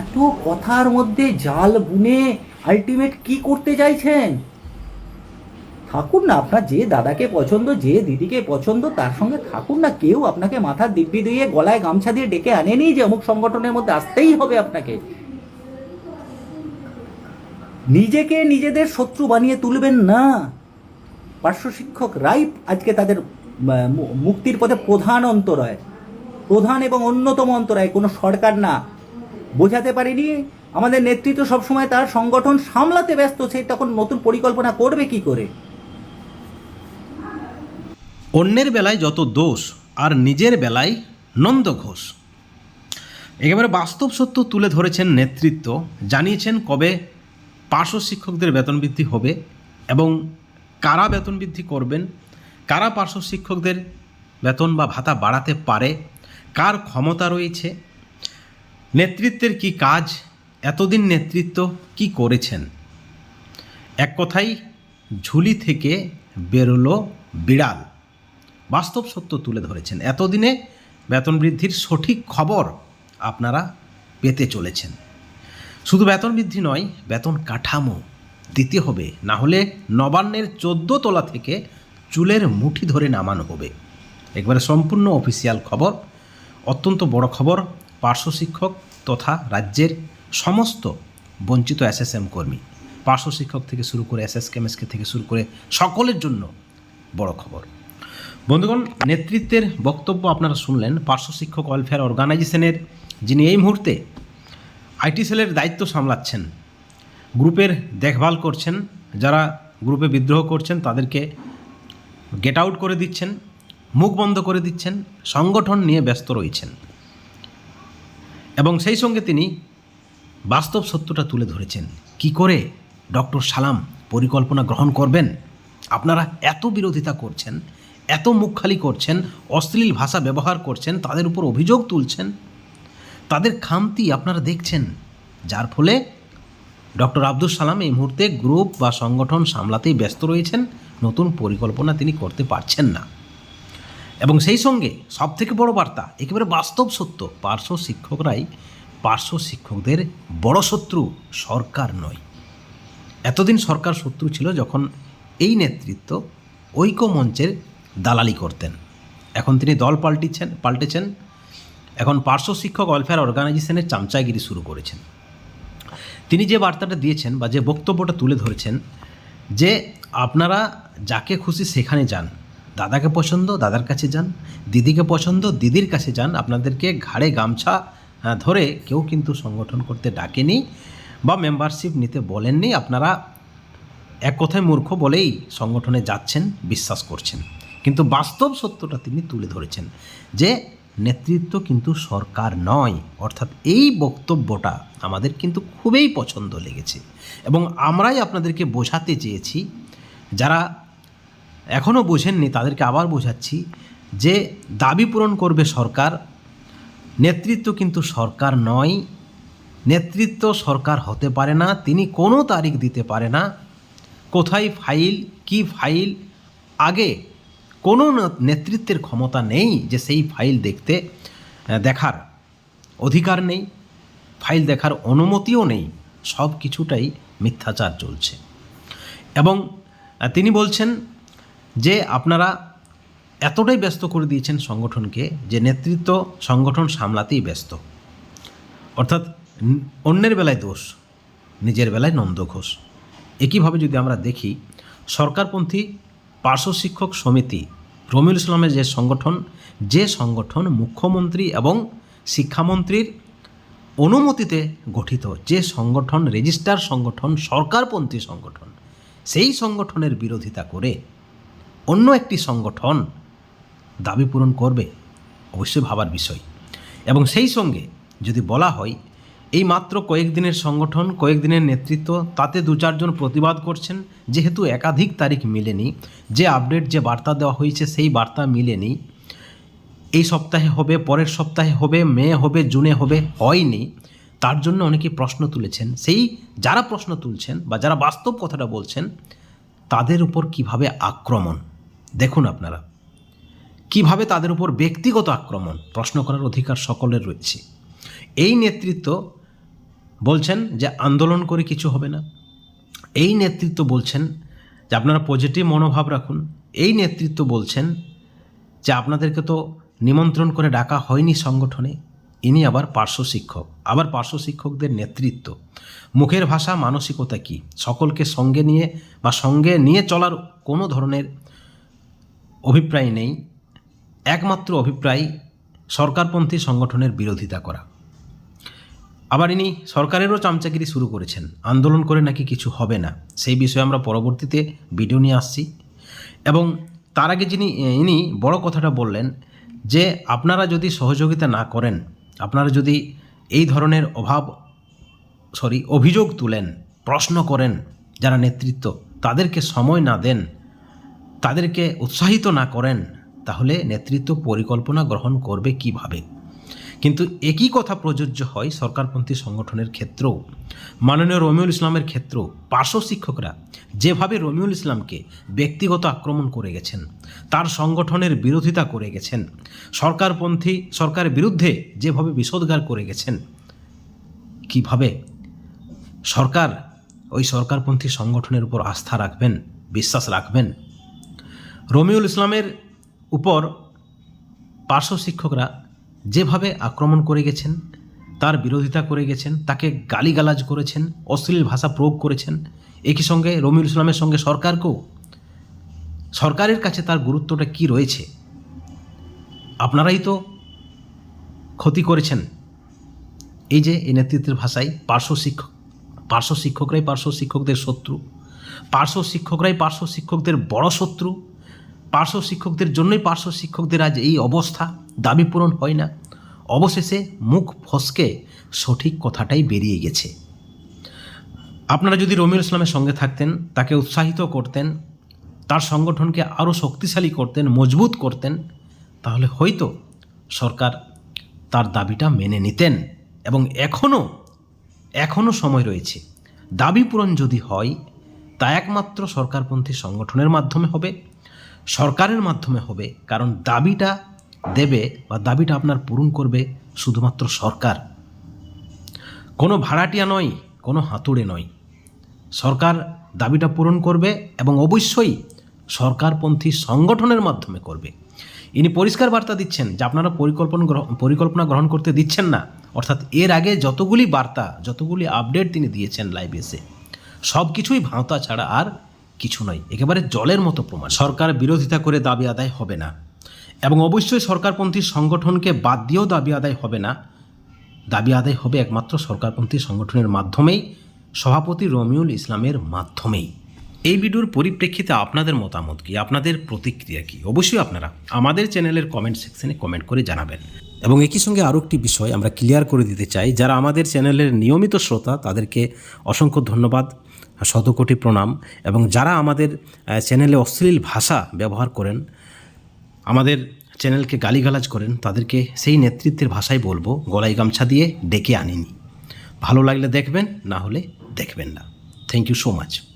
এত কথার মধ্যে জাল বুনে আলটিমেট কি করতে চাইছেন? থাকুন না, আপনার যে দাদাকে পছন্দ, যে দিদিকে পছন্দ, তার সঙ্গে থাকুন না, কেউ আপনাকে মাথার দিব্যি দিয়ে গলায় গামছা দিয়ে ডেকে আনেনি যে অমুক সংগঠনের মধ্যে আসতেই হবে আপনাকে? নিজেকে নিজেদের শত্রু বানিয়ে তুলবেন না। পার্শ্ব শিক্ষক রাই আজকে তাদের মুক্তির পথে প্রধান অন্তরায়, প্রধান এবং অন্যতম অন্তরায়, কোনো সরকার না। বোঝাতে পারিনি। আমাদের নেতৃত্ব সবসময় তার সংগঠন সামলাতে ব্যস্ত সে তখন নতুন পরিকল্পনা করবে কি করে? অন্যের বেলায় যত দোষ, আর নিজের বেলায় নন্দ ঘোষ। একেবারে বাস্তব সত্য তুলে ধরেছেন নেতৃত্ব, জানিয়েছেন কবে পার্শ্ব শিক্ষকদের বেতন বৃদ্ধি হবে এবং কারা বেতন বৃদ্ধি করবেন, কারা পার্শ্ব শিক্ষকদের বেতন বা ভাতা বাড়াতে পারে, কার ক্ষমতা রয়েছে নেতৃত্বের কি কাজ? এতদিন নেতৃত্ব কি করেছেন? এক কথাই, ঝুলি থেকে বেরোলো বিড়াল। বাস্তব সত্য তুলে ধরেছেন। এতদিনে বেতন বৃদ্ধির সঠিক খবর আপনারা পেতে চলেছেন। শুধু বেতন বৃদ্ধি নয়, বেতন কাঠামো দিতে হবে। না হলে নবান্নের চোদ্দ তলা থেকে চুলের মুঠি ধরে নামানো হবে। একবারে সম্পূর্ণ অফিসিয়াল খবর, অত্যন্ত বড় খবর, পার্শ্ব শিক্ষক তথা রাজ্যের সমস্ত বঞ্চিত এসএসএম কর্মী, পার্শ্ব শিক্ষক থেকে শুরু করে এসএস কেমএসকে থেকে শুরু করে সকলের জন্য বড় খবর। বন্ধুগণ, নেতৃত্বের বক্তব্য আপনারা শুনলেন, পার্শ্ব শিক্ষক ওয়েলফেয়ার অর্গানাইজেশনের যিনি এই মুহূর্তে আইটি সেলের দায়িত্ব সামলাচ্ছেন, গ্রুপের দেখভাল করছেন, যারা গ্রুপে বিদ্রোহ করছেন, তাদেরকে গেট আউট করে দিচ্ছেন, মুখ বন্ধ করে দিচ্ছেন, সংগঠন নিয়ে ব্যস্ত রয়েছেন। এবং সেই সঙ্গে তিনি বাস্তব সত্যটা তুলে ধরেছেন। কি করে ডক্টর সালাম পরিকল্পনা গ্রহণ করবেন? আপনারা এত বিরোধিতা করছেন, এত মুখ খালি করছেন, অশ্লীল ভাষা ব্যবহার করছেন, তাদের উপর অভিযোগ তুলছেন, তাদের খামতি আপনারা দেখছেন। যার ফলে ডক্টর আব্দুল সালাম এই মুহূর্তে গ্রুপ বা সংগঠন সামলাতেই ব্যস্ত রয়েছেন, নতুন পরিকল্পনা তিনি করতে পারছেন না। এবং সেই সঙ্গে সব থেকে বড় বার্তা, একেবারে বাস্তব সত্য, পার্শ্ব শিক্ষকরাই পার্শ্ব শিক্ষকদের বড় শত্রু, সরকার নয়। এতদিন সরকার শত্রু ছিল যখন এই নেতৃত্ব ঐক্য মঞ্চের দালালি করতেন। এখন তিনি দল পাল্টিছেন, পাল্টেছেন। এখন পার্শ্ব শিক্ষক ওয়েলফেয়ার অর্গানাইজেশনের চামচাগিরি শুরু করেছেন। তিনি যে বার্তাটা দিয়েছেন বা যে বক্তব্যটা তুলে ধরেছেন যে আপনারা যাকে খুশি সেখানে যান দাদাকে পছন্দ, দাদার কাছে যান। দিদিকে পছন্দ, দিদির কাছে যান। আপনাদেরকে ঘাড়ে গামছা ধরে কেউ কিন্তু সংগঠন করতে ডাকেনি বা মেম্বারশিপ নিতে বলেননি। আপনারা এক কথায় মূর্খ বলেই সংগঠনে যাচ্ছেন, বিশ্বাস করছেন। কিন্তু বাস্তব সত্যটা তিনি তুলে ধরেছেন যে নেতৃত্ব কিন্তু সরকার নয়। অর্থাৎ এই বক্তব্যটা আমাদের কিন্তু খুবই পছন্দ লেগেছে। এবং আমরাই আপনাদেরকে বোঝাতে চেয়েছি, যারা এখনও বোঝেননি, তাদেরকে আবার বোঝাচ্ছি যে দাবি পূরণ করবে সরকার, নেতৃত্ব কিন্তু সরকার নয়, নেতৃত্ব সরকার হতে পারে না, তিনি কোনো তারিখ দিতে পারে না, কোথায় ফাইল, কি ফাইল, আগে কোনো নেতৃত্বের ক্ষমতা নেই যে সেই ফাইল দেখতে দেখার অধিকার নেই, ফাইল দেখার অনুমতিও নেই, সব কিছুটাই মিথ্যাচার চলছে। এবং তিনি বলছেন যে আপনারা এতটাই ব্যস্ত করে দিয়েছেন সংগঠনকে যে নেতৃত্ব সংগঠন সামলাতেই ব্যস্ত। অর্থাৎ অন্যের বেলায় দোষ, নিজের বেলায় নন্দ ঘোষ। একইভাবে যদি আমরা দেখি, সরকারপন্থী পার্শ্ব শিক্ষক সমিতি, রমিউল ইসলামের যে সংগঠন যে সংগঠন মুখ্যমন্ত্রী এবং শিক্ষামন্ত্রীর অনুমতিতে গঠিত, যে সংগঠন, রেজিস্টার সংগঠন, সরকারপন্থী সংগঠন, সেই সংগঠনের বিরোধিতা করে অন্য একটি সংগঠন দাবি পূরণ করবে, অবশ্যই ভাবার বিষয়। এবং সেই সঙ্গে যদি বলা হয়, এই মাত্র কয়েকদিনের সংগঠন কয়েকদিনের নেতৃত্ব, তাতে দু চারজন প্রতিবাদ করছেন, যেহেতু একাধিক তারিখ মিলেনি, যে আপডেট, যে বার্তা দেওয়া হয়েছে সেই বার্তা মিলেনি। এই সপ্তাহে হবে, পরের সপ্তাহে হবে, মে হবে, জুনে হবে, হয়নি। তার জন্য অনেকে প্রশ্ন তুলেছেন। সেই যারা প্রশ্ন তুলছেন বা যারা বাস্তব কথাটা বলছেন, তাদের উপর কীভাবে আক্রমণ? দেখুন আপনারা। কীভাবে তাদের উপর ব্যক্তিগত আক্রমণ প্রশ্ন করার অধিকার সকলের রয়েছে। এই নেতৃত্ব বলছেন যে আন্দোলন করে কিছু হবে না। এই নেতৃত্ব বলছেন যে আপনারা পজিটিভ মনোভাব রাখুন। এই নেতৃত্ব বলছেন যে আপনাদেরকে তো নিমন্ত্রণ করে ডাকা হয়নি সংগঠনে, ইনি আবার পার্শ্ব শিক্ষক। আবার পার্শ্ব শিক্ষকদের নেতৃত্ব। মুখের ভাষা, মানসিকতা কি? সকলকে সঙ্গে নিয়ে বা সঙ্গে নিয়ে চলার কোনো ধরনের অভিপ্রায় নেই, একমাত্র অভিপ্রায় সরকারপন্থী সংগঠনের বিরোধিতা করা। আবার ইনি সরকারেরও চামচাগিরি শুরু করেছেন। আন্দোলন করে নাকি কিছু হবে না, সেই বিষয়ে আমরা পরবর্তীতে ভিডিও নিয়ে আসছি। এবং তার আগে যিনি ইনি বড় কথাটা বললেন যে, আপনারা যদি সহযোগিতা না করেন, আপনারা যদি এই ধরনের অভাব, সরি, অভিযোগ তুলেন, প্রশ্ন করেন যারা নেতৃত্ব, তাদেরকে সময় না দেন তাদেরকে উৎসাহিত না করেন, তাহলে নেতৃত্ব পরিকল্পনা গ্রহণ করবে কীভাবে? কিন্তু একই কথা প্রযোজ্য হয় সরকারপন্থী সংগঠনের ক্ষেত্রেও। মাননীয় রমিউল ইসলামের ক্ষেত্রেও পার্শ্ব শিক্ষকরা যেভাবে রমিউল ইসলামকে ব্যক্তিগত আক্রমণ করে গেছেন, তার সংগঠনের বিরোধিতা করে গেছেন, সরকারপন্থী সরকারের বিরুদ্ধে যেভাবে বিষোদ্গার করে গেছেন, কীভাবে সরকার ওই সরকারপন্থী সংগঠনের উপর আস্থা রাখবেন, বিশ্বাস রাখবেন রমিউল ইসলামের উপর পার্শ্ব শিক্ষকরা যেভাবে আক্রমণ করে গেছেন, তার বিরোধিতা করে গেছেন, তাকে গালিগালাজ করেছেন, অশ্লীল ভাষা প্রয়োগ করেছেন, একই সঙ্গে রমিউল ইসলামের সঙ্গে সরকারকেও, সরকারের কাছে তার গুরুত্বটা কি রয়েছে? আপনারাই তো ক্ষতি করেছেন। এই যে এই নেতৃত্বের ভাষায় পার্শ্ব শিক্ষক, পার্শ্ব শিক্ষকরাই পার্শ্ব শিক্ষকদের শত্রু, পার্শ্ব শিক্ষকরাই পার্শ্ব শিক্ষকদের বড় শত্রু পার্শ্ব শিক্ষকদের জন্যই পার্শ্ব শিক্ষকদের আজ এই অবস্থা। দাবি পূরণ হয় না। অবশেষে মুখ ফসকে সঠিক কথাটাই বেরিয়ে গেছে। আপনারা যদি রমিউল ইসলামের সঙ্গে থাকতেন, তাকে উৎসাহিত করতেন, তার সংগঠনকে আরও শক্তিশালী করতেন, মজবুত করতেন, তাহলে হয়তো সরকার তার দাবিটা মেনে নিতেন এবং এখনও এখনও সময় রয়েছে। দাবি পূরণ যদি হয়, তা একমাত্র সরকারপন্থী সংগঠনের মাধ্যমে হবে। সরকারের মাধ্যমে হবে, কারণ দাবিটা দেবে বা দাবিটা আপনার পূরণ করবে শুধুমাত্র সরকার। কোনো ভাড়াটিয়া নয়, কোনো হাতুড়ে নয়। সরকার দাবিটা পূরণ করবে এবং অবশ্যই সরকারপন্থী সংগঠনের মাধ্যমে করবে। ইনি পরিষ্কার বার্তা দিচ্ছেন যে আপনারা পরিকল্পনা পরিকল্পনা গ্রহণ করতে দিচ্ছেন না। অর্থাৎ এর আগে যতগুলি বার্তা, যতগুলি আপডেট তিনি দিয়েছেন লাইভ এসে সব কিছুই ভাঁওতা ছাড়া আর কিছু নয়, একেবারে জলের মতো প্রমাণ। সরকার বিরোধিতা করে দাবি আদায় হবে না। এবং অবশ্যই সরকারপন্থী সংগঠনকে বাদ দিয়েও দাবি আদায় হবে না। দাবি আদায় হবে একমাত্র সরকারপন্থী সংগঠনের মাধ্যমেই, সভাপতি রমিউল ইসলামের মাধ্যমেই। এই ভিডিওর পরিপ্রেক্ষিতে আপনাদের মতামত কি? আপনাদের প্রতিক্রিয়া কি? অবশ্যই আপনারা আমাদের চ্যানেলের কমেন্ট সেকশনে কমেন্ট করে জানাবেন। এবং একই সঙ্গে আরও একটি বিষয় আমরা ক্লিয়ার করে দিতে চাই, যারা আমাদের চ্যানেলের নিয়মিত শ্রোতা, তাদেরকে অসংখ্য ধন্যবাদ। শতকোটি প্রণাম এবং যারা আমাদের চ্যানেলে অশ্লীল ভাষা ব্যবহার করেন, আমাদের চ্যানেলকে গালিগালাজ করেন, তাদেরকে সেই নেতৃত্বের ভাষায় বলব, গলায় গামছা দিয়ে ডেকে আনিনি। ভালো লাগলে দেখবেন, না হলে দেখবেন না। Thank you so much